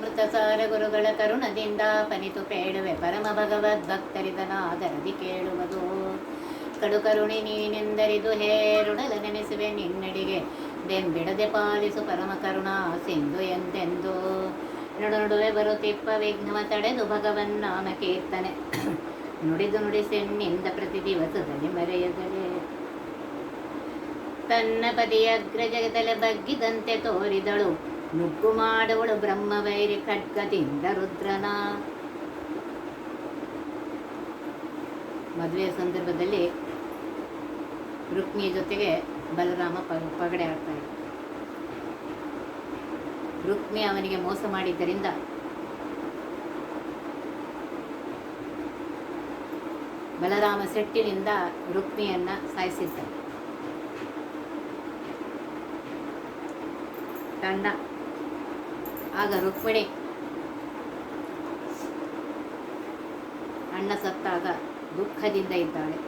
ಅಮೃತಸಾರ ಗುರುಗಳ ಕರುಣದಿಂದ ಪನಿತು ಪೇಳುವೆ ಪರಮ ಭಗವದ್ ಭಕ್ತರಿದನಾದರದಿ ಕೇಳುವುದು. ಕಡು ಕರುಣಿ ನೀನೆಂದರಿದು ಹೇರುಣಲ ನೆನೆಸುವೆ ನಿನ್ನಡಿಗೆ. ಬೆಂಬಿಡದೆ ಪಾಲಿಸು ಪರಮ ಕರುಣಾ ಸಿಂಧು ಎಂದೆಂದು ನಡು ನಡುವೆ ಬರುತ್ತಿಪ್ಪ ವಿಘ್ನವ ತಡೆದು ಭಗವನ್ ನಾಮ ಕೀರ್ತನೆ. ನುಡಿದು ನುಡಿಸೆನ್ನಿಂದ ಪ್ರತಿ ದಿವಸದಲ್ಲಿ ಮರೆಯದಲೆ. ತನ್ನ ಪದಿಯ ಅಗ್ರಜಗದಲೆ ಬಗ್ಗಿದಂತೆ ತೋರಿದಳು. ನುಗ್ಗು ಮಾಡವಳು ಬ್ರಹ್ಮವೈರಿ ಖಡ್ಗದಿಂದ ರುದ್ರನ. ಮದುವೆಯ ಸಂದರ್ಭದಲ್ಲಿ ರುಕ್ಮಿ ಜೊತೆಗೆ ಬಲರಾಮ ಪಗಡೆ ಇದ್ದ. ರುಕ್ಮಿ ಅವನಿಗೆ ಮೋಸ ಮಾಡಿದ್ದರಿಂದ ಬಲರಾಮ ಸೆಟ್ಟಿನಿಂದ ರುಕ್ಮಿಯನ್ನ ಸಾಯಿಸಿದ್ದ. ತಂಡ ಆಗ ರುಕ್ಮಿಣಿ ಅಣ್ಣ ಸತ್ತಾಗ ದುಃಖದಿಂದ ಇದ್ದಾಳೆ.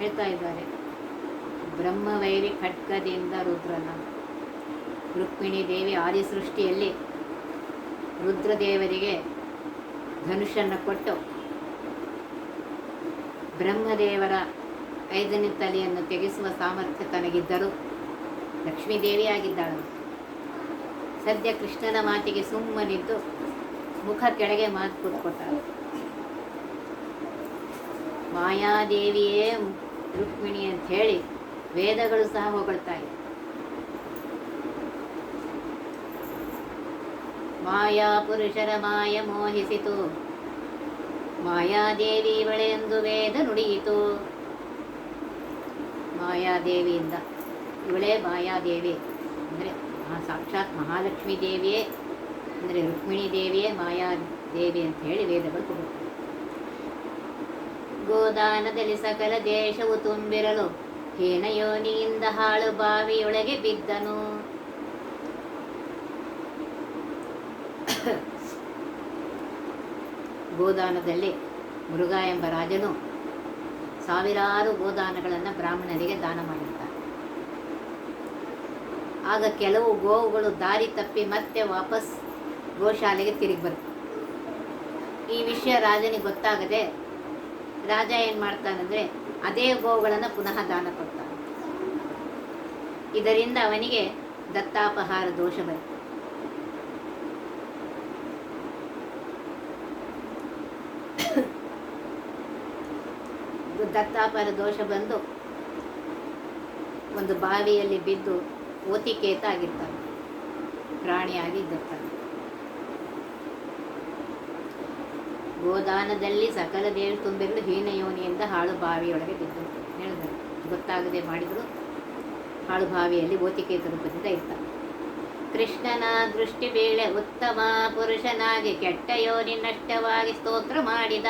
ಹೇಳ್ತಾ ಇದ್ದಾರೆ, ಬ್ರಹ್ಮವೈರಿ ಖಡ್ಗದಿಂದ ರುದ್ರನ. ರುಕ್ಮಿಣಿ ದೇವಿ ಆದಿ ಸೃಷ್ಟಿಯಲ್ಲಿ ರುದ್ರದೇವರಿಗೆ ಧನುಷನ್ನು ಕೊಟ್ಟು ಬ್ರಹ್ಮದೇವರ ಐದನೇ ತಲೆಯನ್ನು ತೆಗೆಸುವ ಸಾಮರ್ಥ್ಯ ತನಗಿದ್ದರೂ ಲಕ್ಷ್ಮೀದೇವಿಯಾಗಿದ್ದಾಳು. ಸದ್ಯ ಕೃಷ್ಣನ ಮಾತಿಗೆ ಸುಮ್ಮನಿದ್ದು ಮುಖ ಕೆಳಗೆ ಮಾತು ಕೂತ್ಕೊಟ್ಟಾಳು ಮಾಯಾದೇವಿಯೇ ರುಕ್ಮಿಣಿ ಅಂತ ಹೇಳಿ ವೇದಗಳು ಸಹ ಹೊಗಳ್ತಾ ಇವೆ ಮಾಯಾ ಪುರುಷರ ಮಾಯ ಮೋಹಿಸಿತು. ಮಾಯಾದೇವಿ ಬಳೆ ಎಂದು ವೇದ ನುಡಿಯಿತು. ಮಾಯಾದೇವಿಯಿಂದ ಇವಳೇ ಮಾಯಾದೇವಿ ಅಂದರೆ ಸಾಕ್ಷಾತ್ ಮಹಾಲಕ್ಷ್ಮೀ ದೇವಿಯೇ, ಅಂದರೆ ರುಕ್ಮಿಣಿ ದೇವಿಯೇ ಮಾಯಾದೇವಿ ಅಂತ ಹೇಳಿ ವೇದಗಳು ಕೊಡುತ್ತೆ. ಗೋದಾನದಲ್ಲಿ ಸಕಲ ದೇಶವು ತುಂಬಿರಲು ಹೇನಯೋನಿಯಿಂದ ಹಾಳು ಬಾವಿಯೊಳಗೆ ಬಿದ್ದನು. ಗೋದಾನದಲ್ಲಿ ಮೃಗ ಎಂಬ ರಾಜನು ಸಾವಿರಾರು ಗೋದಾನಗಳನ್ನು ಬ್ರಾಹ್ಮಣರಿಗೆ ದಾನ ಮಾಡಿರ್ತಾರೆ ಆಗ ಕೆಲವು ಗೋವುಗಳು ದಾರಿ ತಪ್ಪಿ ಮತ್ತೆ ವಾಪಸ್ ಗೋಶಾಲೆಗೆ ತಿರುಗಿ ಬರುತ್ತೆ ಈ ವಿಷಯ ರಾಜನಿಗೆ ಗೊತ್ತಾಗದೆ ರಾಜ ಏನು ಮಾಡ್ತಾನಂದರೆ ಅದೇ ಗೋವುಗಳನ್ನು ಪುನಃ ದಾನ ಕೊಡ್ತಾನೆ. ಇದರಿಂದ ಅವನಿಗೆ ದತ್ತಾಪಹಾರ ದೋಷ ಬರುತ್ತೆ. ದತ್ತಾಪಾರ ದೋಷ ಬಂದು ಒಂದು ಬಾವಿಯಲ್ಲಿ ಬಿದ್ದು ಓತಿಕೇತ ಆಗಿರ್ತಾನೆ ಪ್ರಾಣಿಯಾಗಿ ಇದ್ದಿರ್ತಾನೆ ಗೋದಾನದಲ್ಲಿ ಸಕಲ ದೇವರು ತುಂಬಿರಲು ಹೀನ ಯೋನಿಯಿಂದ ಹಾಳು ಬಾವಿಯೊಳಗೆ ಬಿದ್ದರು ಹೇಳಿದ್ರು. ಗೊತ್ತಾಗದೆ ಮಾಡಿದ್ರು. ಹಾಳು ಬಾವಿಯಲ್ಲಿ ಓತಿಕೇತ ರೂಪದಿಂದ ಇರ್ತಾನೆ ಕೃಷ್ಣನ ದೃಷ್ಟಿ ಬೀಳೆ ಉತ್ತಮ ಪುರುಷನಾಗಿ ಕೆಟ್ಟ ಯೋನಿ ನಷ್ಟವಾಗಿ ಸ್ತೋತ್ರ ಮಾಡಿದ.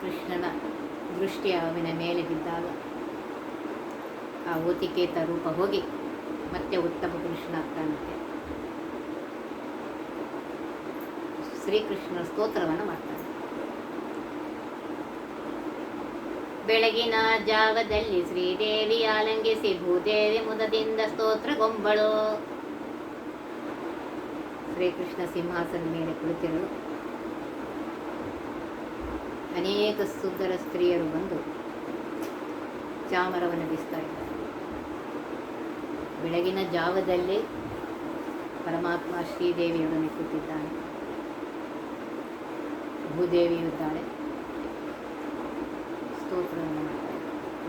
ಕೃಷ್ಣನ ದೃಷ್ಟಿ ಅವನ ಮೇಲೆ ಬಿದ್ದಾಗ ಆ ಓತಿಕೇತ ರೂಪ ಹೋಗಿ ಮತ್ತೆ ಉತ್ತಮ ಪುರುಷನಾಗ್ತಾನಂತೆ. ಶ್ರೀಕೃಷ್ಣ ಸ್ತೋತ್ರವನ್ನು ಮಾಡ್ತಾನೆ. ಬೆಳಗಿನ ಜಾವದಲ್ಲಿ ಶ್ರೀದೇವಿ ಆಲಂಗಿಸಿ ಭೂದೇವಿ ಮುದದಿಂದ ಸ್ತೋತ್ರ ಗೊಂಬಳು. ಶ್ರೀಕೃಷ್ಣ ಸಿಂಹಾಸನ ಮೇಲೆ ಕುಳಿತಿರಲು ಅನೇಕ ಸುಂದರ ಸ್ತ್ರೀಯರು ಬಂದು ಚಾಮರವನ್ನು ಬೀಸ್ತಾ ಇದ್ದಾರೆ ಬೆಳಗಿನ ಜಾವದಲ್ಲಿ ಪರಮಾತ್ಮ ಶ್ರೀದೇವಿಯೊಡನೆ ಕೂತಿದ್ದಾನೆ ಭೂದೇವಿಯು ಇದ್ದಾಳೆ. ಸ್ತೋತ್ರವನ್ನು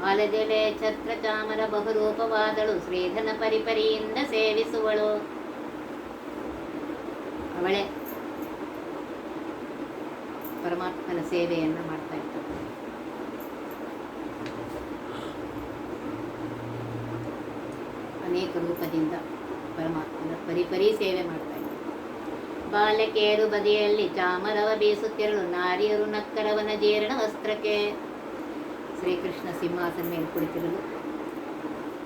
ಆಲದೆಲೆ ಛತ್ರ ಚಾಮರ ಬಹುರೂಪವಾದಳು. ಶ್ರೀಧನ ಪರಿಪರಿಯಿಂದ ಸೇವಿಸುವಳು. ಅವಳೆ ಪರಮಾತ್ಮನ ಸೇವೆಯನ್ನು ಮಾಡ್ತಾ ಇರ್ತಾಳೆ ಅನೇಕ ರೂಪದಿಂದ ಪರಮಾತ್ಮನ ಪರಿಪರಿ ಸೇವೆ ಮಾಡ್ತಾ ಇದ್ದಾರೆ ಬಾಲಕಿಯರು ಬದಿಯಲ್ಲಿ ಚಾಮರವ ಬೀಸುತ್ತಿರಲು ನಾರಿಯರು ನಕ್ಕರವನ ಜೀರ್ಣ ವಸ್ತ್ರಕ್ಕೆ. ಶ್ರೀಕೃಷ್ಣ ಸಿಂಹಾಸನ ಮೇಲೆ ಕುಳಿತಿರಲು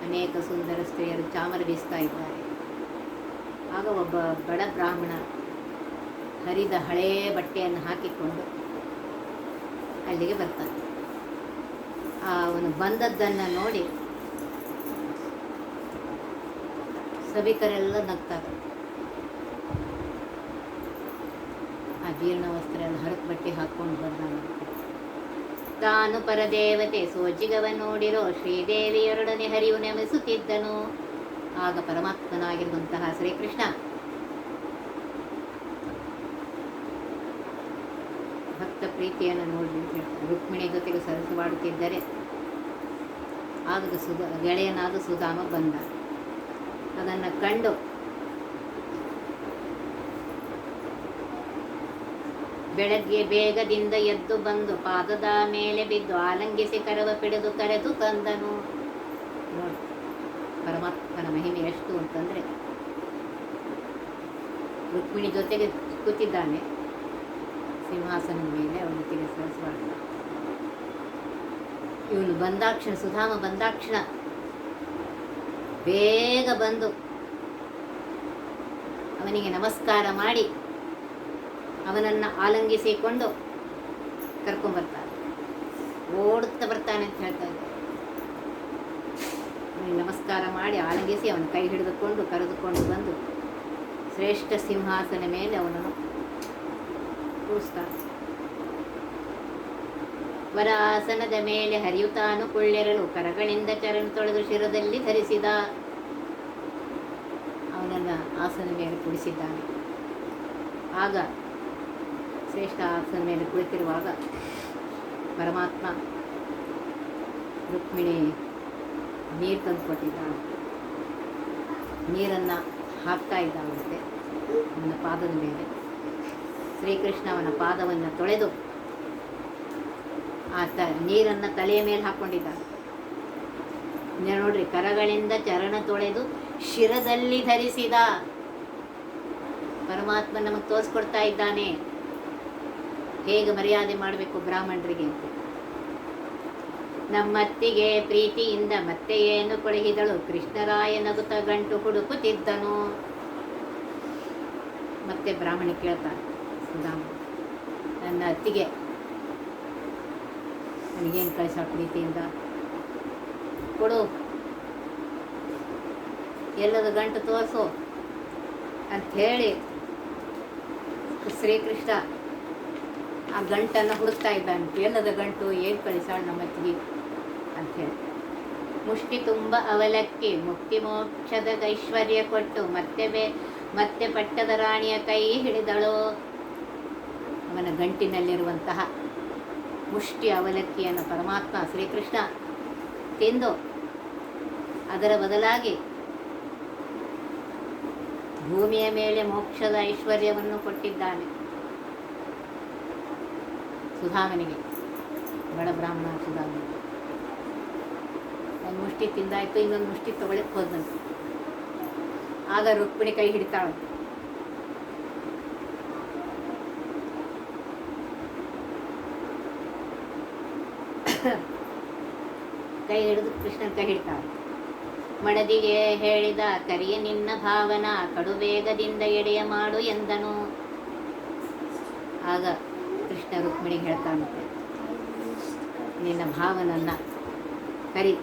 ಅನೇಕ ಸುಂದರ ಸ್ತ್ರೀಯರು ಚಾಮರ ಬೀಸ್ತಾ ಇದ್ದಾರೆ. ಆಗ ಒಬ್ಬ ಬಡ ಬ್ರಾಹ್ಮಣ ಹರಿದ ಹಳೆಯ ಬಟ್ಟೆಯನ್ನು ಹಾಕಿಕೊಂಡು ಅಲ್ಲಿಗೆ ಬರ್ತಾನೆ. ಅವನು ಬಂದದ್ದನ್ನು ನೋಡಿ ಸಭಿಕರೆಲ್ಲ ನಗ್ತಾರೆ. ಆ ಜೀರ್ಣ ವಸ್ತ್ರ ಎಲ್ಲ ಹರಕ್ ಬಟ್ಟೆ ಹಾಕೊಂಡು ಬಂದಾಗ ತಾನು ಪರದೇವತೆ ಸೋಜಿಗವ ನೋಡಿರೋ ಶ್ರೀದೇವಿಯರೊಡನೆ ಹರಿವು ನೆಮಿಸುತ್ತಿದ್ದನು. ಆಗ ಪರಮಾತ್ಮನಾಗಿರುವಂತಹ ಶ್ರೀಕೃಷ್ಣ ಭಕ್ತ ಪ್ರೀತಿಯನ್ನು ನೋಡಿ ರುಕ್ಮಿಣಿ ಜೊತೆಗೆ ಸರಸವಾಡುತ್ತಿದ್ದರೆ ಆಗದ ಸುಧಾ ಗೆಳೆಯನಾದ ಸುಧಾಮ ಬಂದ. ಅದನ್ನು ಕಂಡು. ಬೆಳಗ್ಗೆ ಬೇಗದಿಂದ ಎದ್ದು ಬಂದು ಪಾದದ ಮೇಲೆ ಬಿದ್ದು ಆಲಂಗಿಸಿ ಕರವ ಪಿಡಿದು ಕರೆದು ತಂದನು. ನೋಡಿ, ಪರಮಾತ್ಮನ ಮಹಿಮೆ ಎಷ್ಟು ಅಂತಂದರೆ, ರುಕ್ಮಿಣಿ ಜೊತೆಗೆ ಕೂತಿದ್ದಾನೆ. ಸಿಂಹಾಸನದ ಮೇಲೆ ಅವನಿಗೆ ಜೊತೆಗೆ ಇವನು ಬಂದಾಕ್ಷಣ, ಸುಧಾಮ ಬಂದಾಕ್ಷಣ. ಬೇಗ ಬಂದು ಅವನಿಗೆ ನಮಸ್ಕಾರ ಮಾಡಿ ಅವನನ್ನು ಆಲಂಗಿಸಿಕೊಂಡು ಕರ್ಕೊಂಡ್ಬರ್ತಾನೆ ಓಡುತ್ತಾ ಬರ್ತಾನೆ ಅಂತ ಹೇಳ್ತಾ ಇದ್ದ. ಅವನಿಗೆ ನಮಸ್ಕಾರ ಮಾಡಿ ಆಲಂಗಿಸಿ ಅವನ ಕೈ ಹಿಡಿದುಕೊಂಡು ಕರೆದುಕೊಂಡು ಬಂದು ಶ್ರೇಷ್ಠ ಸಿಂಹಾಸನ ಮೇಲೆ ಅವನನ್ನು ಕೂರಿಸ್ತಾನೆ. ವರಾಸನದ ಮೇಲೆ ಹರಿಯುತ್ತಾನು ಕೊಳ್ಳೆರಲು ಕರಗಳಿಂದ ಚರಣ ತೊಳೆದು ಶಿರದಲ್ಲಿ ಧರಿಸಿದ ಅವನನ್ನ ಆಸನ ಮೇಲೆ ಕುಡಿಸಿದ್ದಾನೆ. ಆಗ ಶ್ರೇಷ್ಠ ಆಸನ ಮೇಲೆ ಕುಳಿತಿರುವಾಗ ಪರಮಾತ್ಮ ರುಕ್ಮಿಣಿ ನೀರು ತಂದು ಕೊಟ್ಟಿದ್ದಾನೆ ನೀರನ್ನು ಹಾಕ್ತಾ ಇದ್ದಾವಂತೆ ಅವನ ಪಾದದ ಮೇಲೆ. ಶ್ರೀಕೃಷ್ಣ ಅವನ ಪಾದವನ್ನು ತೊಳೆದು ಆ ತ ನೀರನ್ನು ತಲೆಯ ಮೇಲೆ ಹಾಕ್ಕೊಂಡಿದ್ದ ನೋಡ್ರಿ, ಕರಗಳಿಂದ ಚರಣ ತೊಳೆದು ಶಿರದಲ್ಲಿ ಧರಿಸಿದ ಪರಮಾತ್ಮ ನಮಗೆ ತೋರಿಸ್ಕೊಡ್ತಾ ಇದ್ದಾನೆ. ಹೇಗೆ ಮರ್ಯಾದೆ ಮಾಡಬೇಕು ಬ್ರಾಹ್ಮಣರಿಗೆ ಅಂತ. ನಮ್ಮತ್ತಿಗೆ ಪ್ರೀತಿಯಿಂದ ಮತ್ತೆ ಏನು ಕೊಳಹಿದಳು? ಕೃಷ್ಣರಾಯ ನಗುತ ಗಂಟು ಹುಡುಕುತ್ತಿದ್ದನು. ಮತ್ತೆ ಬ್ರಾಹ್ಮಣ ಕೇಳ್ತಾನೆ ಸುಧಾಮ, ನನ್ನ ಅತ್ತಿಗೆ ನನಗೇನು ಕಳಿಸ ಪ್ರೀತಿಯಿಂದ? ಕೊಡು. ಎಲ್ಲದ ಗಂಟು ತೋರಿಸು ಅಂಥೇಳಿ ಶ್ರೀಕೃಷ್ಣ ಆ ಗಂಟನ್ನು ಹುಡುಕ್ತಾ ಇದ್ದಾನೆ. ಎಲ್ಲದ ಗಂಟು ಏನು ಕಳಿಸಾಳು ನಮ್ಮ ಅತ್ತಿಗೆ ಅಂಥೇಳಿ. ಮುಷ್ಟಿ ತುಂಬ ಅವಲಕ್ಕಿ, ಮುಕ್ತಿ ಮೋಕ್ಷದ ಐಶ್ವರ್ಯ ಕೊಟ್ಟು ಮತ್ತೆ ಬೇ, ಮತ್ತೆ ಪಟ್ಟದ ರಾಣಿಯ ಕೈ ಹಿಡಿದಳು. ಅವನ ಗಂಟಿನಲ್ಲಿರುವಂತಹ ಮುಷ್ಟಿ ಅವಲಕ್ಕಿಯನ್ನು ಪರಮಾತ್ಮ ಶ್ರೀಕೃಷ್ಣ ತಿಂದು ಅದರ ಬದಲಾಗಿ ಭೂಮಿಯ ಮೇಲೆ ಮೋಕ್ಷದ ಐಶ್ವರ್ಯವನ್ನು ಕೊಟ್ಟಿದ್ದಾನೆ. ಸುಧಾಮನಿಗೆ, ಬಡ ಬ್ರಾಹ್ಮಣ ಸುಧಾಮನಿಗೆ. ಒಂದು ಮುಷ್ಟಿ ತಿಂದಾಯಿತು, ಇನ್ನೊಂದು ಮುಷ್ಟಿ ತೊಗೊಳಕ್ಕೆ ಹೋದಂತೆ ಆಗ ರುಕ್ಮಿಣಿ ಕೈ ಹಿಡಿತಾಳೆ ಕೈ ಹಿಡಿದು ಕೃಷ್ಣನ ಕೈ ಹಿಡ್ತಾಳೆ ಮಡದಿಗೆ ಹೇಳಿದ, ಕರಿಯ ನಿನ್ನ ಭಾವನ, ಕಡು ವೇಗದಿಂದ ಎಡೆಯ ಮಾಡು ಎಂದನು. ಆಗ ಕೃಷ್ಣ ರುಕ್ಮಿಣಿಗೆ ಹೇಳ್ತಾನಂತೆ ನಿನ್ನ ಭಾವನನ್ನ ಕರಿ.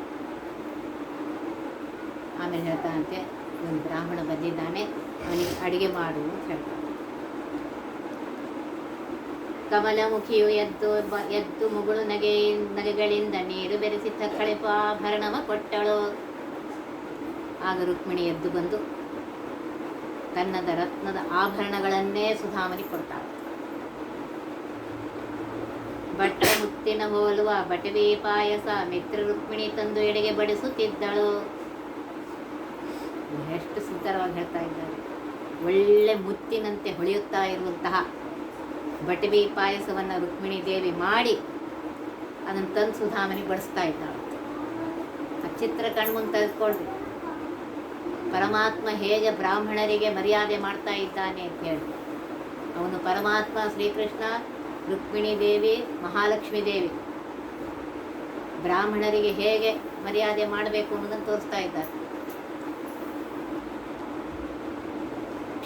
ಆಮೇಲೆ ಹೇಳ್ತಾನಂತೆ ಒಂದು ಬ್ರಾಹ್ಮಣ ಬಂದಿದ್ದಾನೆ, ಅವನಿಗೆ ಅಡುಗೆ ಮಾಡು ಅಂತ ಹೇಳ್ತಾನೆ. ಕಮಲಮುಖಿಯು ಎದ್ದು ಎದ್ದು ಮುಗುಳು ನಗೆ, ನಗೆಗಳಿಂದ ನೀರು ಬೆರೆಸಿ ಕಳೆಪಾಭರಣವ ಕೊಟ್ಟಳು. ಆಗ ರುಕ್ಮಿಣಿ ಎದ್ದು ಬಂದು ತನ್ನದ ರತ್ನದ ಆಭರಣಗಳನ್ನೇ ಸುಧಾಮನಿ ಕೊಟ್ಟಳು ಬಟ್ಟ ಮುತ್ತಿನ ಹೋಲುವ ಬಟವಿ ಪಾಯಸ ಮಿತ್ರ ರುಕ್ಮಿಣಿ ತಂದು ಎಡೆಗೆ ಬಡಿಸುತ್ತಿದ್ದಳು. ಎಷ್ಟು ಸುಂದರವಾಗಿ ಹೇಳ್ತಾ ಇದ್ದಾರೆ. ಒಳ್ಳೆ ಮುತ್ತಿನಂತೆ ಹೊಳೆಯುತ್ತಾ ಇರುವಂತಹ ಬಟವಿ ಪಾಯಸವನ್ನು ರುಕ್ಮಿಣಿ ದೇವಿ ಮಾಡಿ ಅದನ್ನು ತಂದು ಸುಧಾಮನಿ ಬಡಿಸ್ತಾ ಇದ್ದಾಳೆ. ಆ ಚಿತ್ರ ಕಣ್ಮುಂದೆ ತೆಗೆದುಕೊಳ್ರಿ. ಪರಮಾತ್ಮ ಹೇಗೆ ಬ್ರಾಹ್ಮಣರಿಗೆ ಮರ್ಯಾದೆ ಮಾಡ್ತಾ ಇದ್ದಾನೆ ಅಂತ ಹೇಳಿ. ಅವನು ಪರಮಾತ್ಮ, ಶ್ರೀಕೃಷ್ಣ, ರುಕ್ಮಿಣಿ ದೇವಿ, ಮಹಾಲಕ್ಷ್ಮೀ ದೇವಿ. ಬ್ರಾಹ್ಮಣರಿಗೆ ಹೇಗೆ ಮರ್ಯಾದೆ ಮಾಡಬೇಕು ಅನ್ನೋದನ್ನು ತೋರಿಸ್ತಾ ಇದ್ದಾರೆ.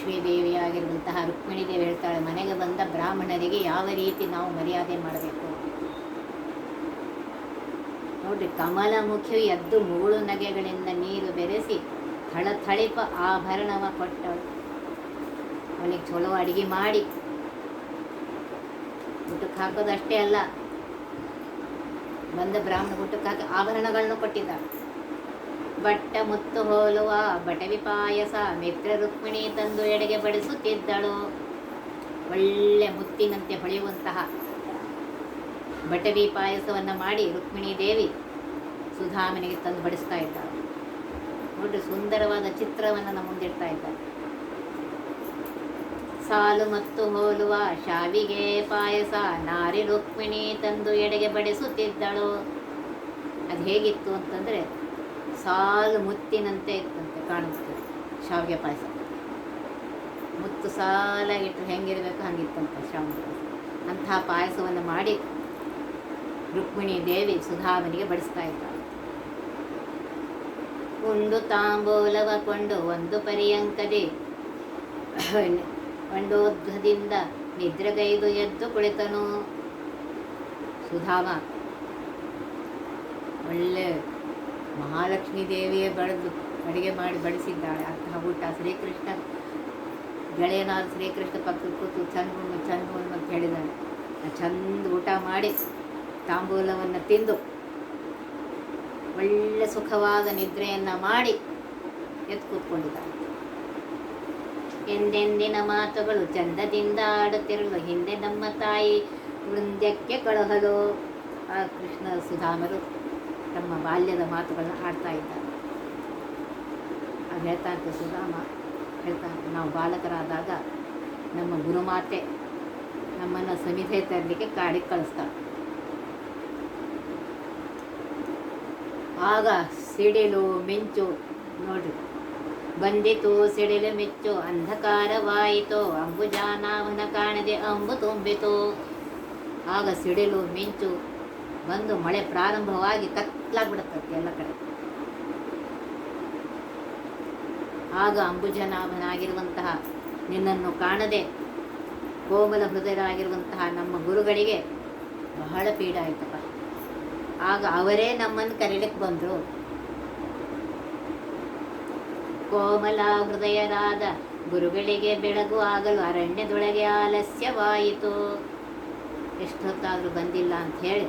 ಲಕ್ಷ್ಮೀ ದೇವಿಯಾಗಿರುವಂತಹ ರುಕ್ಮಿಣಿ ದೇವಿ ಹೇಳ್ತಾಳೆ, ಮನೆಗೆ ಬಂದ ಬ್ರಾಹ್ಮಣರಿಗೆ ಯಾವ ರೀತಿ ನಾವು ಮರ್ಯಾದೆ ಮಾಡಬೇಕು? ನೋಡ್ರಿ ಕಮಲಮುಖಿ ಎದ್ದು ಮೂಳು ನಗೆಗಳಿಂದ ನೀರು ಬೆರೆಸಿ ಥಳಥಳಿಪ ಆಭರಣವ ಕೊಟ್ಟಳು. ಅವನಿಗೆ ಚಲೋ ಅಡಿಗೆ ಮಾಡಿ. ಊಟಕ್ಕೆ ಹಾಕೋದಷ್ಟೇ ಅಲ್ಲ, ಬಂದ ಬ್ರಾಹ್ಮಣ ಊಟಕ್ಕೆ ಹಾಕಿ ಆಭರಣಗಳನ್ನು ಕೊಟ್ಟಿದ್ದಾಳೆ. ಬಟ್ಟ ಮುತ್ತು ಹೋಲುವ ಬಟವಿ ಪಾಯಸ ಮಿತ್ರ ರುಕ್ಮಿಣಿ ತಂದು ಎಡೆಗೆ ಬಡಿಸುತ್ತಿದ್ದಳು. ಒಳ್ಳೆ ಮುತ್ತಿನಂತೆ ಹೊಳೆಯುವಂತಹ ಬಟವಿ ಪಾಯಸವನ್ನು ಮಾಡಿ ರುಕ್ಮಿಣಿ ದೇವಿ ಸುಧಾಮನಿಗೆ ತಂದು ಬಡಿಸ್ತಾ ಇದ್ದಾಳೆ. ನೋಡ್ರಿ ಸುಂದರವಾದ ಚಿತ್ರವನ್ನು ನಮ್ಮ ಮುಂದಿಡ್ತಾ ಇದ್ದಾರೆ ಸಾಲು ಮತ್ತು ಹೋಲುವ ಶಾವಿಗೆ ಪಾಯಸ ನಾರಿ ರುಕ್ಮಿಣಿ ತಂದು ಎಡೆಗೆ ಬಡಿಸುತ್ತಿದ್ದಳು. ಅದು ಹೇಗಿತ್ತು ಅಂತಂದರೆ ಸಾಲು ಮುತ್ತಿನಂತೆ ಇತ್ತಂತೆ ಕಾಣಿಸ್ತದೆ ಶಾವಿಗೆ ಪಾಯಸ. ಮುತ್ತು ಸಾಲಾಗಿಟ್ಟು ಹೆಂಗಿರಬೇಕು ಹಂಗಿತ್ತಂತೆ ಶಾವಿಗೆ ಪಾಯಸ. ಅಂತಹ ಪಾಯಸವನ್ನು ಮಾಡಿ ರುಕ್ಮಿಣಿ ದೇವಿ ಸುಧಾಮನಿಗೆ ಬಡಿಸ್ತಾ ಇದ್ದಾಳೆ. ಒಂದು ತಾಂಬೂಲವ ಕೊಂಡು ಒಂದು ಪರ್ಯಂಕದೆ ಒಂಡೋದ್ಧದಿಂದ ನಿದ್ರೆಗೈದು ಎದ್ದು ಕುಳಿತನು. ಸುಧಾಮ ಒಳ್ಳೆ ಮಹಾಲಕ್ಷ್ಮೀ ದೇವಿಯೇ ಬಳಿದು ಅಡುಗೆ ಮಾಡಿ ಬಡಿಸಿದ್ದಾಳೆ. ಅಂತಹ ಊಟ ಶ್ರೀಕೃಷ್ಣ, ಗೆಳೆಯನಾದ ಶ್ರೀಕೃಷ್ಣ ಪಕ್ಕದ ಕೂತು ಚಂದ ಉಣ್ಣು ಚಂದ ಉಣ್ಣು ಅಂತ ಆ ಚಂದ ಊಟ ಮಾಡಿ ತಾಂಬೂಲವನ್ನು ತಿಂದು ಒಳ್ಳೆ ಸುಖವಾದ ನಿದ್ರೆಯನ್ನು ಮಾಡಿ ಎದ್ದು ಕೂತ್ಕೊಂಡಿದ್ದಾಳೆ. ಎಂದೆಂದಿನ ಮಾತುಗಳು ಚಂದದಿಂದ ಆಡುತ್ತಿರಲು ಹಿಂದೆ ನಮ್ಮ ತಾಯಿ ವೃಂದ್ಯಕ್ಕೆ ಕಳುಹಲು. ಆ ಕೃಷ್ಣ ಸುಧಾಮರು ತಮ್ಮ ಬಾಲ್ಯದ ಮಾತುಗಳನ್ನ ಆಡ್ತಾ ಇದ್ದಾರೆ. ಅದು ಹೇಳ್ತಾ ಇರ್ತಾರೆ ಸುಧಾಮ ಹೇಳ್ತಾ ನಾವು ಬಾಲಕರಾದಾಗ ನಮ್ಮ ಗುರುಮಾತೆ ನಮ್ಮನ್ನು ಸಮಿಧೆ ತರಲಿಕ್ಕೆ ಕಾಡಿಗೆ ಕಳಿಸ್ತಾಳೆ. ಆಗ ಸಿಡಿಲು ಮಿಂಚು, ನೋಡ್ರಿ, ಬಂದಿತು ಸಿಡಿಲು ಮಿಚ್ಚು ಅಂಧಕಾರವಾಯಿತು ಅಂಬುಜಾನಾವನ ಕಾಣದೆ ಅಂಬು ತುಂಬಿತು. ಆಗ ಸಿಡಿಲು ಮಿಂಚು ಬಂದು ಮಳೆ ಪ್ರಾರಂಭವಾಗಿ ಕತ್ಲಾಗ್ಬಿಡುತ್ತೆ ಎಲ್ಲ ಕಡೆ. ಆಗ ಅಂಬುಜನಾಭನಾಗಿರುವಂತಹ ನಿನ್ನನ್ನು ಕಾಣದೆ ಕೋಮಲ ಹೃದಯರಾಗಿರುವಂತಹ ನಮ್ಮ ಗುರುಗಳಿಗೆ ಬಹಳ ಪೀಡ ಆಯ್ತಪ್ಪ. ಆಗ ಅವರೇ ನಮ್ಮನ್ನು ಕರೀಲಿಕ್ಕೆ ಬಂದರು. ಕೋಮಲ ಹೃದಯರಾದ ಗುರುಗಳಿಗೆ ಬೆಳಗು ಆಗಲು ಅರಣ್ಯದೊಳಗೆ ಆಲಸ್ಯವಾಯಿತು. ಎಷ್ಟೊತ್ತಾದರೂ ಬಂದಿಲ್ಲ ಅಂತ ಹೇಳಿ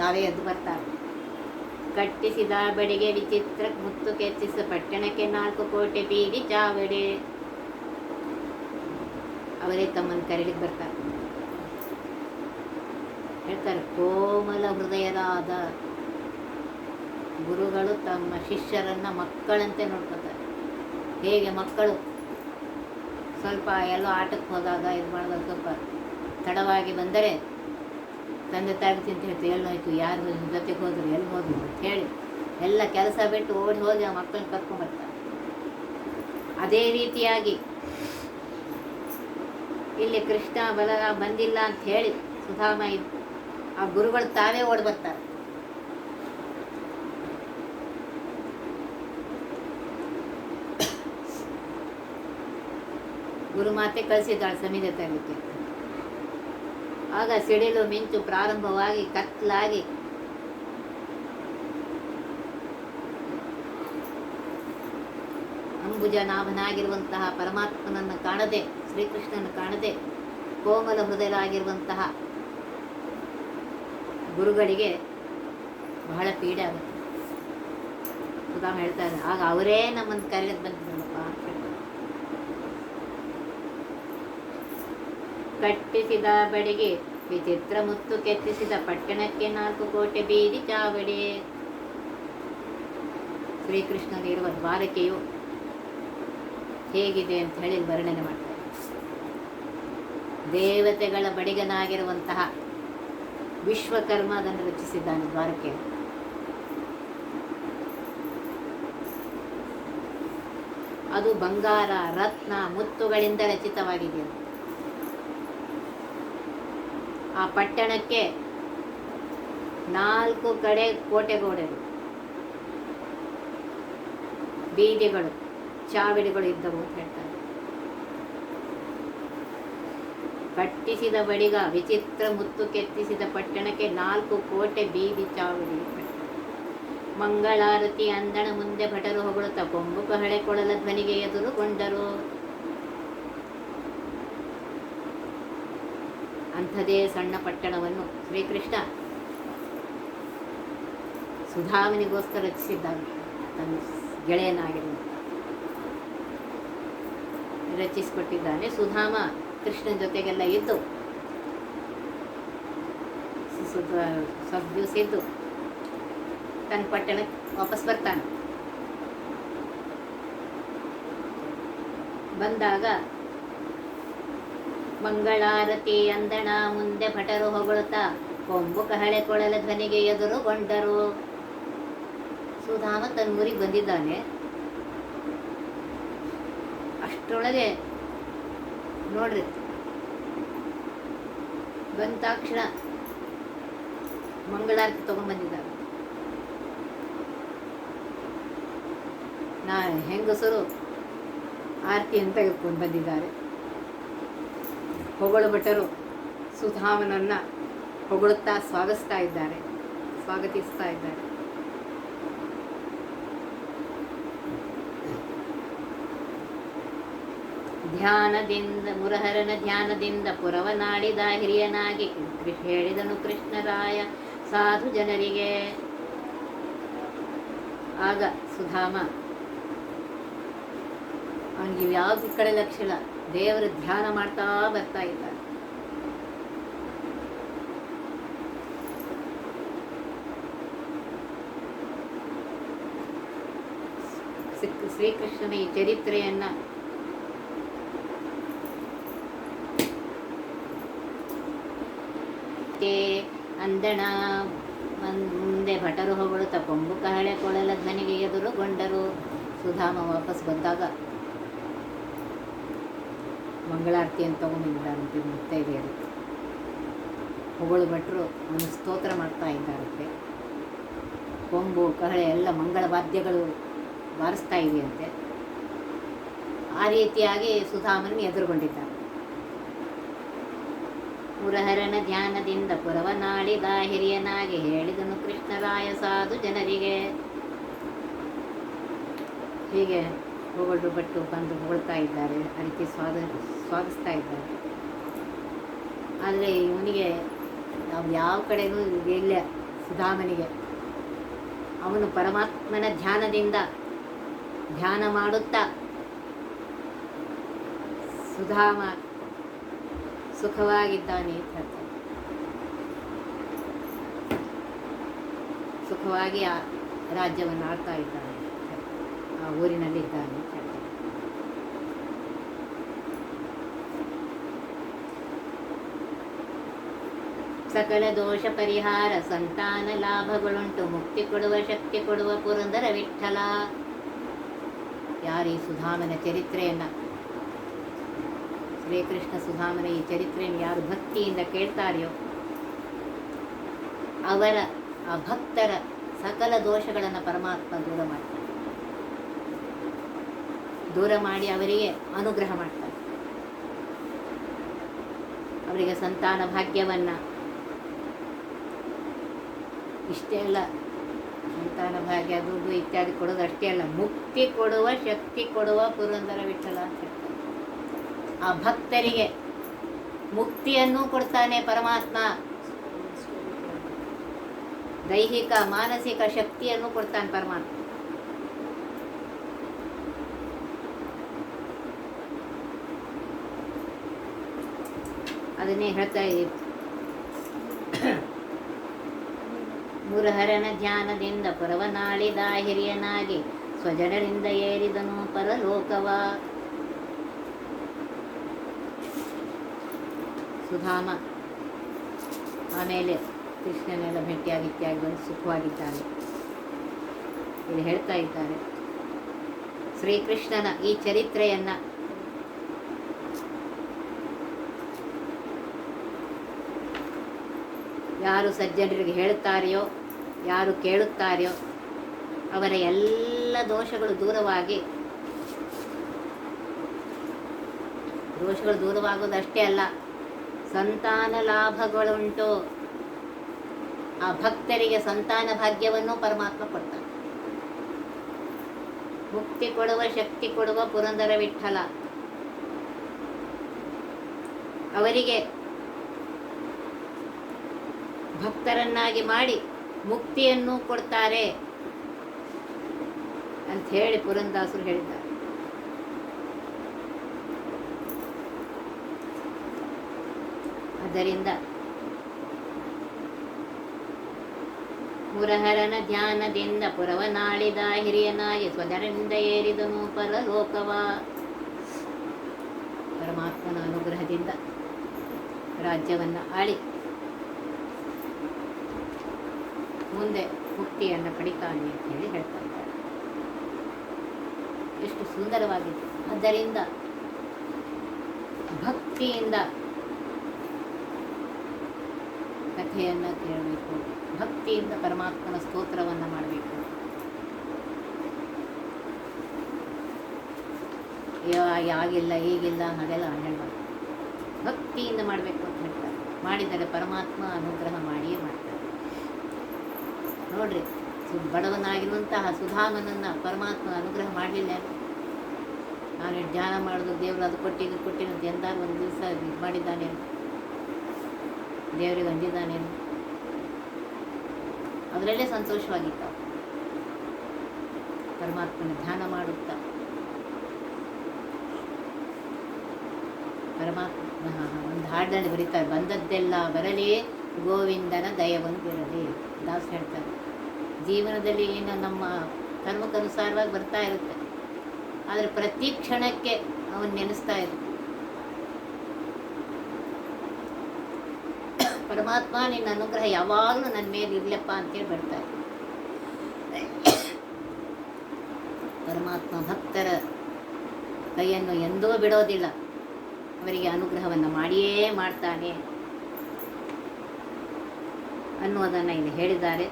ನಾವೇ ಎದ್ದು ಬರ್ತಾರೆ. ಕಟ್ಟಿಸಿದ ಬಡಿಗೆ ವಿಚಿತ್ರ ಮುತ್ತು ಕೆಚ್ಚಿಸ ಪಟ್ಟಣಕ್ಕೆ ನಾಲ್ಕು ಕೋಟೆ ಬೀದಿ ಚಾವಡಿ. ಅವರೇ ತಮ್ಮನ್ನು ಕರೀಲಿಕ್ಕೆ ಬರ್ತಾರೆ. ಹೇಳ್ತಾರೆ, ಕೋಮಲ ಹೃದಯದಾದ ಗುರುಗಳು ತಮ್ಮ ಶಿಷ್ಯರನ್ನ ಮಕ್ಕಳಂತೆ ನೋಡ್ಕೊತಾರೆ. ಹೇಗೆ ಮಕ್ಕಳು? ಸ್ವಲ್ಪ ಎಲ್ಲೋ ಆಟಕ್ಕೆ ಹೋದಾಗ ಇದು ಮಾಡಿದಾಗ ಸ್ವಲ್ಪ ತಡವಾಗಿ ಬಂದರೆ ತಂದೆ ತಾಯಿ ಅಂತ ಹೇಳ್ತೀವಿ ಎಲ್ಲಿ ಹೋಯ್ತು, ಯಾರು ಜೊತೆಗೆ ಹೋದ್ರು, ಎಲ್ಲಿ ಹೋದ್ರು? ಅಂತ ಹೇಳಿ, ಎಲ್ಲ ಕೆಲಸ ಬಿಟ್ಟು ಓಡಿ ಹೋಗಿ ಆ ಮಕ್ಕಳನ್ನ ಕರ್ಕೊಂಡ್ಬರ್ತಾರೆ ಅದೇ ರೀತಿಯಾಗಿ ಇಲ್ಲಿ ಕೃಷ್ಣ ಬಲರಾಮ ಬಂದಿಲ್ಲ ಅಂತ ಹೇಳಿ ಸುಧಾಮ ಇದ್ದು ಆ ಗುರುಗಳು ತಾವೇ ಓಡಿ ಬರ್ತಾರೆ. ಗುರುಮಾತೆ ಕಳಿಸಿದ್ದಾಳೆ ಸಮಿತಿ ತರಲಿಕ್ಕೆ ಆಗ ಸಿಡಿಲು ಮಿಂಚು ಪ್ರಾರಂಭವಾಗಿ ಕತ್ಲಾಗಿ ಅಂಬುಜನಾಭನಾಗಿರುವಂತಹ ಪರಮಾತ್ಮನನ್ನು ಕಾಣದೆ ಶ್ರೀಕೃಷ್ಣನ ಕಾಣದೆ, ಕೋಮಲ ಹೃದಯರಾಗಿರುವಂತಹ ಗುರುಗಳಿಗೆ ಬಹಳ ಪೀಡೆ ಆಗುತ್ತೆ. ಸುಧಾಮ ಹೇಳ್ತಾ ಇದ್ದಾರೆ, ಆಗ ಅವರೇ ನಮ್ಮನ್ನು ಕರೆದು ಬಂದಿದ್ದಲ್ಲಪ್ಪ ಅಂತ ಹೇಳ್ತಾರೆ. ಕಟ್ಟಿಸಿದ ಬಡಿಗೆ ವಿಚಿತ್ರ ಮುತ್ತು ಕೆತ್ತಿಸಿದ ಪಟ್ಟಣಕ್ಕೆ ನಾಲ್ಕು ಕೋಟೆ ಬೀದಿ ಚಾವಡಿ. ಶ್ರೀಕೃಷ್ಣನಿರುವ ದ್ವಾರಕೆಯು ಹೇಗಿದೆ ಅಂತ ಹೇಳಿ ವರ್ಣನೆ ಮಾಡ್ತಾರೆ. ದೇವತೆಗಳ ಬಡಿಗನಾಗಿರುವಂತಹ ವಿಶ್ವಕರ್ಮ ಅದನ್ನು ರಚಿಸಿದ್ದಾನೆ ದ್ವಾರಕೆ ಅದು ಬಂಗಾರ, ರತ್ನ, ಮುತ್ತುಗಳಿಂದ ರಚಿತವಾಗಿದೆ ಆ ಪಟ್ಟಣಕ್ಕೆ ನಾಲ್ಕು ಕಡೆ ಕೋಟೆಗೋಡೆಗಳು. ಬೀದಿಗಳು, ಚಾವಡಿಗಳು ಇದ್ದವು ಅಂತ ಹೇಳ್ತಾರೆ. ಕಟ್ಟಿಸಿದ ಬಳಿಗ ವಿಚಿತ್ರ ಮುತ್ತು ಕೆತ್ತಿಸಿದ ಪಟ್ಟಣಕ್ಕೆ ನಾಲ್ಕು ಕೋಟೆ ಬೀದಿ ಚಾವಡಿ ಮಂಗಳಾರತಿ ಅಂದಣ ಮುಂದೆ ಭಟರು ಹೊಗಳುತ್ತ ಕೊಂಬು ಕಹಳೆ ಕೊಳಲ ಧ್ವನಿಗೆ ಎದುರುಗೊಂಡರು. ಅಂಥದೇ ಸಣ್ಣ ಪಟ್ಟಣವನ್ನು ಶ್ರೀಕೃಷ್ಣ ಸುಧಾಮನಿಗೋಸ್ಕರ ರಚಿಸಿದ್ದಾನೆ. ತನ್ನ ಗೆಳೆಯನಾಗಿರುವ ರಚಿಸಿಕೊಟ್ಟಿದ್ದಾನೆ. ಸುಧಾಮ ಕೃಷ್ಣನ ಜೊತೆಗೆಲ್ಲ ಇದ್ದು ಸ್ವಲ್ಪ ದಿವಸ ಇದ್ದು ತನ್ನ ಪಟ್ಟಣಕ್ಕೆ ವಾಪಸ್ ಬರ್ತಾನೆ. ಬಂದಾಗ ಮಂಗಳಾರತಿ ಅಂದಣ ಮುಂದೆ ಭಟರು ಹೊಗಳುತ್ತಾ, ಕೊಂಬು ಕಹಳೆ ಕೊಳಲ ಧ್ವನಿಗೆ ಎದುರುಗೊಂಡರು ಸುಧಾಮ ತನ್ನ ಊರಿಗೆ ಬಂದಿದ್ದಾನೆ. ಅಷ್ಟರೊಳಗೆ ನೋಡ್ರಿ ಬಂದ ತಕ್ಷಣ ಮಂಗಳಾರತಿ ತಗೊಂಡ್ಬಂದಿದ್ದಾರೆ ನಾ ಹೆಂಗಸರು ಆರತಿಯನ್ನು ತೆಗೆದುಕೊಂಡು ಬಂದಿದ್ದಾರೆ. ಹೊಗಳು ಭಟರು ಸುಧಾಮನನ್ನ ಹೊಗಳುತ್ತಾ ಸ್ವಾಗತಿಸ್ತಾ ಇದ್ದಾರೆ. ಸ್ವಾಗತಿಸ್ತಾ ಇದ್ದಾರೆ. ಧ್ಯಾನದಿಂದ, ಮುರಹರನ ಧ್ಯಾನದಿಂದ ಪುರವನಾಡಿದ ಹಿರಿಯನಾಗಿ ಹೇಳಿದನು ಕೃಷ್ಣರಾಯ. ಸಾಧು ಜನರಿಗೆ ಆಗ ಸುಧಾಮ, ಅವನಿಗೆ ಯಾವ ಕಡೆ ಇಲ್ಲ ದೇವರ ಧ್ಯಾನ ಮಾಡ್ತಾ ಬರ್ತಾ ಇದ್ದಾರೆ. ಶ್ರೀ- ಶ್ರೀಕೃಷ್ಣನ ಈ ಚರಿತ್ರೆಯನ್ನ ಅಂದಣ ಮುಂದೆ ಭಟರು ಹೊಗಳುತ್ತ ಕೊಂಬು ಕಹಳೆ ಕೊಳಲ ಧ್ವನಿಗೆ ಎದುರುಗೊಂಡರು. ಸುಧಾಮ ವಾಪಸ್ ಬಂದಾಗ ಮಂಗಳಾರತಿಯನ್ನು ತೊಗೊಂಡಿದ್ದಾರಂತೆ ಮುತ್ತೈದೆಯರು ಹೊಗಳು ಭಟ್ರು ಅವನು ಸ್ತೋತ್ರ ಮಾಡ್ತಾ ಇದ್ದಾರಂತೆ. ಕೊಂಬು, ಕಹಳೆ ಎಲ್ಲ ಮಂಗಳ ವಾದ್ಯಗಳು ಬಾರಿಸ್ತಾ ಇದೆಯಂತೆ. ಆ ರೀತಿಯಾಗಿ ಸುಧಾಮನ್ ಎದುರುಗೊಂಡಿದ್ದಾರೆ. ಪುರಹರನ ಧ್ಯಾನದಿಂದ ಪುರವನಾಡಿದ ಹಿರಿಯನಾಗಿ ಹೇಳಿದನು ಕೃಷ್ಣರಾಯ ಸಾಧು ಜನರಿಗೆ. ಹೀಗೆ ಹೊಗಳು ಭಟ್ಟು ಬಂದು ಹೊಗಳ್ತಾ ಇದ್ದಾರೆ. ರೀತಿ ಸ್ವಾದ ಸ್ವಾಗತಿಸ್ತಾ ಇದ್ದಾರೆ. ಆದರೆ ಇವನಿಗೆ ನಾವು ಯಾವ ಕಡೆನೂ ಇಲ್ಲ ಸುಧಾಮನಿಗೆ. ಅವನು ಪರಮಾತ್ಮನ ಧ್ಯಾನದಿಂದ ಧ್ಯಾನ ಮಾಡುತ್ತಾ ಸುಧಾಮ ಸುಖವಾಗಿದ್ದಾನೆ ಅಂತ ಹೇಳ್ತಾನೆ ಸುಖವಾಗಿ ಆ ರಾಜ್ಯವನ್ನು ಆಡ್ತಾ ಇದ್ದಾನೆ. ಆ ಊರಿನಲ್ಲಿದ್ದಾನೆ ಅಂತ ಹೇಳ್ತಾರೆ. ಸಕಲ ದೋಷ ಪರಿಹಾರ ಸಂತಾನ ಲಾಭಗಳುಂಟು. ಮುಕ್ತಿ ಕೊಡುವ ಶಕ್ತಿ ಕೊಡುವ ಪುರಂದರ ವಿಠಲ ಯಾರು ಈ ಸುಧಾಮನ ಚರಿತ್ರೆಯನ್ನ? ಶ್ರೀಕೃಷ್ಣ ಸುಧಾಮನ ಈ ಚರಿತ್ರೆಯನ್ನು ಯಾರು ಭಕ್ತಿಯಿಂದ ಕೇಳ್ತಾರೆಯೋ, ಅವರ ಆ ಭಕ್ತರ ಸಕಲ ದೋಷಗಳನ್ನು ಪರಮಾತ್ಮ ದೂರ ಮಾಡ್ತಾರೆ ದೂರ ಮಾಡಿ ಅವರಿಗೆ ಅನುಗ್ರಹ ಮಾಡ್ತಾರೆ ಅವರಿಗೆ ಸಂತಾನ ಭಾಗ್ಯವನ್ನ ಇಷ್ಟೇ ಅಲ್ಲ. ಸಂತಾನ ಭಾಗ್ಯ ದುಡ್ಡು ಇತ್ಯಾದಿ ಕೊಡೋದು ಅಷ್ಟೇ ಅಲ್ಲ. ಮುಕ್ತಿ ಕೊಡುವ, ಶಕ್ತಿ ಕೊಡುವ ಪುರಂದರ ವಿಠಲ ಅಂತ. ಆ ಭಕ್ತರಿಗೆ ಮುಕ್ತಿಯನ್ನು ಕೊಡ್ತಾನೆ ಪರಮಾತ್ಮ. ದೈಹಿಕ, ಮಾನಸಿಕ ಶಕ್ತಿಯನ್ನು ಕೊಡ್ತಾನೆ ಪರಮಾತ್ಮ. ಅದನ್ನೇ ಹೇಳ್ತಾ ಮುರಹರನ ಧ್ಯಾನದಿಂದ ಪರವನಾಳಿದ ಹಿರಿಯನಾಗಿ ಸ್ವಜನರಿಂದ ಏರಿದನು ಪರಲೋಕವ. ಸುಧಾಮ ಆಮೇಲೆ ಕೃಷ್ಣನೆಲ್ಲ ಭೇಟಿಯಾಗಿ ಇತ್ಯಾಗಿ ಬಂದು ಸುಖವಾಗಿದ್ದಾನೆ. ಇಲ್ಲಿ ಹೇಳ್ತಾ ಇದ್ದಾರೆ. ಶ್ರೀಕೃಷ್ಣನ ಈ ಚರಿತ್ರೆಯನ್ನ ಯಾರು ಸಜ್ಜನರಿಗೆ ಹೇಳುತ್ತಾರೆಯೋ ಯಾರು ಕೇಳುತ್ತಾರೆಯೋ ಅವರ ಎಲ್ಲ ದೋಷಗಳು ದೂರವಾಗಿ, ದೋಷಗಳು ದೂರವಾಗುವುದಷ್ಟೇ ಅಲ್ಲ, ಸಂತಾನ ಲಾಭಗಳುಂಟು. ಆ ಭಕ್ತರಿಗೆ ಸಂತಾನ ಭಾಗ್ಯವನ್ನು ಪರಮಾತ್ಮ ಕೊಡ್ತಾನೆ. ಮುಕ್ತಿ ಕೊಡುವ ಶಕ್ತಿ ಕೊಡುವ ಪುರಂದರ ವಿಠಲ. ಅವರಿಗೆ ಭಕ್ತರನ್ನಾಗಿ ಮಾಡಿ ಮುಕ್ತಿಯನ್ನು ಕೊಡ್ತಾರೆ ಅಂತ ಹೇಳಿ ಪುರಂದಾಸರು ಹೇಳಿದ್ದಾರೆ. ಆದ್ದರಿಂದ ಮುರಹರನ ಧ್ಯಾನದಿಂದ ಪುರವನಾಳಿದ ಹಿರಿಯನಾಗಿ ಸ್ವಜನದಿಂದ ಏರಿದನು ಪರಲೋಕವ. ಪರಮಾತ್ಮನ ಅನುಗ್ರಹದಿಂದ ರಾಜ್ಯವನ್ನು ಆಳಿ. ಮುಂದೆ ಮುಕ್ತಿಯನ್ನು ಪಡಿತಾನೆ ಅಂತ ಹೇಳಿ ಹೇಳ್ತಾ ಇದ್ದಾರೆ. ಎಷ್ಟು ಸುಂದರವಾಗಿದೆ. ಆದ್ದರಿಂದ ಭಕ್ತಿಯಿಂದ ಕಥೆಯನ್ನು ಕೇಳಬೇಕು, ಭಕ್ತಿಯಿಂದ ಪರಮಾತ್ಮನ ಸ್ತೋತ್ರವನ್ನು ಮಾಡಬೇಕು. ಆಗಿಲ್ಲ ಈಗಿಲ್ಲ ಹಾಗೆಲ್ಲ ಹೇಳ್ಬಾರ್ದು. ಭಕ್ತಿಯಿಂದ ಮಾಡಬೇಕು ಅಂತ ಹೇಳ್ತಾರೆ. ಮಾಡಿದರೆ ಪರಮಾತ್ಮ ಅನುಗ್ರಹ ಮಾಡಿಯೇ ಮಾಡ್ತಾರೆ. ನೋಡ್ರಿ ಸು- ಬಡವನಾಗಿರುವಂತಹ ಸುಧಾಮನನ್ನು ಪರಮಾತ್ಮ ಅನುಗ್ರಹ ಮಾಡಲಿಲ್ಲ. ನಾನು ಧ್ಯಾನ ಮಾಡೋದು, ದೇವರು ಅದು ಕೊಟ್ಟಿದ್ದು ಕೊಟ್ಟಿದ್ದು ಅಂತ ಎಂದಾಗ ಒಂದು ದಿವಸ ಇದು ಮಾಡಿದ್ದಾನೆ. ದೇವರಿಗೆ ಅಂದಿದ್ದಾನೇನು ಅದರಲ್ಲೇ ಸಂತೋಷವಾಗಿದ್ದ ಪರಮಾತ್ಮನ ಧ್ಯಾನ ಮಾಡುತ್ತಾ. ಪರಮಾತ್ಮ ಒಂದು ಹಾಡಲ್ಲಿ ಬರೀತಾರೆ, ಬಂದದ್ದೆಲ್ಲ ಬರಲಿ, ಗೋವಿಂದನ ದಯವಂತಿರಲಿ. ದಾಸ್ ಹೇಳ್ತಾರೆ. ಜೀವನದಲ್ಲಿ ಏನು ನಮ್ಮ ಕರ್ಮಕ್ಕನುಸಾರವಾಗಿ ಬರ್ತಾ ಇರುತ್ತೆ. ಆದರೆ ಪ್ರತಿ ಕ್ಷಣಕ್ಕೆ ಅವನು ನೆನೆಸ್ತಾ ಇರುತ್ತೆ ಪರಮಾತ್ಮ, ನಿನ್ನ ಅನುಗ್ರಹ ಯಾವಾಗಲೂ ನನ್ನ ಮೇಲೆ ಇರ್ಲಪ್ಪ ಅಂತೇಳಿ ಬರ್ತಾರೆ ಪರಮಾತ್ಮ ಭಕ್ತರ ಕೈಯನ್ನು ಎಂದೂ ಬಿಡೋದಿಲ್ಲ. ಅವರಿಗೆ ಅನುಗ್ರಹವನ್ನು ಮಾಡಿಯೇ ಮಾಡ್ತಾನೆ ಅನ್ನೋದನ್ನು ಇಲ್ಲಿ ಹೇಳಿದ್ದಾರೆ.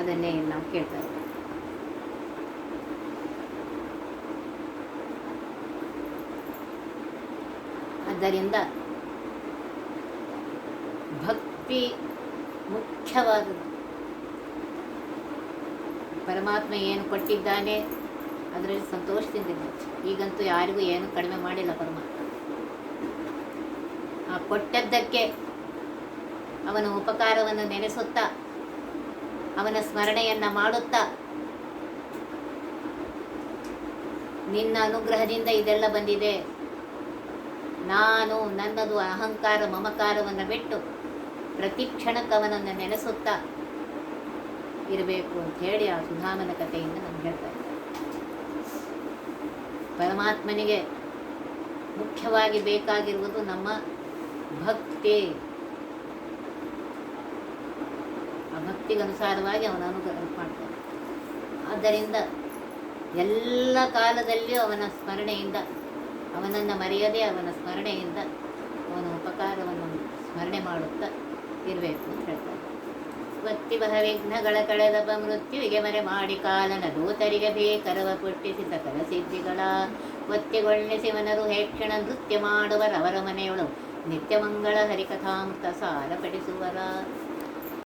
ಅದನ್ನೇ ನಾವು ಕೇಳ್ತಾ ಇದ್ದೀವಿ ಆದ್ದರಿಂದ ಭಕ್ತಿ ಮುಖ್ಯವಾದದ್ದು ಪರಮಾತ್ಮ ಏನು ಕೊಟ್ಟಿದ್ದಾನೆ, ಅದರಲ್ಲಿ ಸಂತೋಷದಿಂದ ಈಗಂತೂ ಯಾರಿಗೂ ಏನು ಕಡಿಮೆ ಮಾಡಿಲ್ಲ ಪರಮಾತ್ಮ. ಆ ಕೊಟ್ಟದ್ದಕ್ಕೆ ಅವನ ಉಪಕಾರವನ್ನು ನೆನೆಸುತ್ತಾ ಅವನ ಸ್ಮರಣೆಯನ್ನ ಮಾಡುತ್ತಾ? ನಿನ್ನ ಅನುಗ್ರಹದಿಂದ ಇದೆಲ್ಲ ಬಂದಿದೆ. ನಾನು ನನ್ನದು ಅಹಂಕಾರ, ಮಮಕಾರವನ್ನು ಬಿಟ್ಟು ಪ್ರತಿ ಕ್ಷಣಕ್ಕವನನ್ನು ನೆನೆಸುತ್ತಾ ಇರಬೇಕು ಅಂತ ಹೇಳಿ ಆ ಸುಧಾಮನ ಕಥೆಯಿಂದ ನಾನು ಹೇಳ್ತಾ ಇದ್ದಾರೆ ಪರಮಾತ್ಮನಿಗೆ ಮುಖ್ಯವಾಗಿ ಬೇಕಾಗಿರುವುದು ನಮ್ಮ ಭಕ್ತಿ. ಆ ಭಕ್ತಿಗನುಸಾರವಾಗಿ ಅವನ ಅನುಗ್ರಹ ಮಾಡ್ತಾನೆ. ಆದ್ದರಿಂದ ಎಲ್ಲ ಕಾಲದಲ್ಲಿಯೂ ಅವನ ಸ್ಮರಣೆಯಿಂದ, ಅವನನ್ನು ಮರೆಯದೆ ಅವನ ಸ್ಮರಣೆಯಿಂದ ಅವನ ಉಪಕಾರವನ್ನು ಸ್ಮರಣೆ ಮಾಡುತ್ತಾ ಇರಬೇಕು ಅಂತ ಹೇಳ್ತಾರೆ. ಭಕ್ತಿ ಬಹ ವಿಘ್ನಗಳ ಕಳೆದಪ ಮೃತ್ಯುವಿಗೆ ಮರೆ ಮಾಡಿ ಕಾಲನ ದೂತರಿಗೆ ಬೇಕರವ ಪುಟ್ಟಿಸಿದ ಸಕಲ ಸಿದ್ಧಿಗಳ ಒತ್ತಿಗೊಳ್ಳಿಸಿ ಮನರು ಹೇಕ್ಷಣ ನೃತ್ಯ ಮಾಡುವರವರ ಮನೆಯೊಳು ನಿತ್ಯ ಮಂಗಳ ಹರಿಕಥಾಮೃತ ಸಾರ ಪಡಿಸುವರ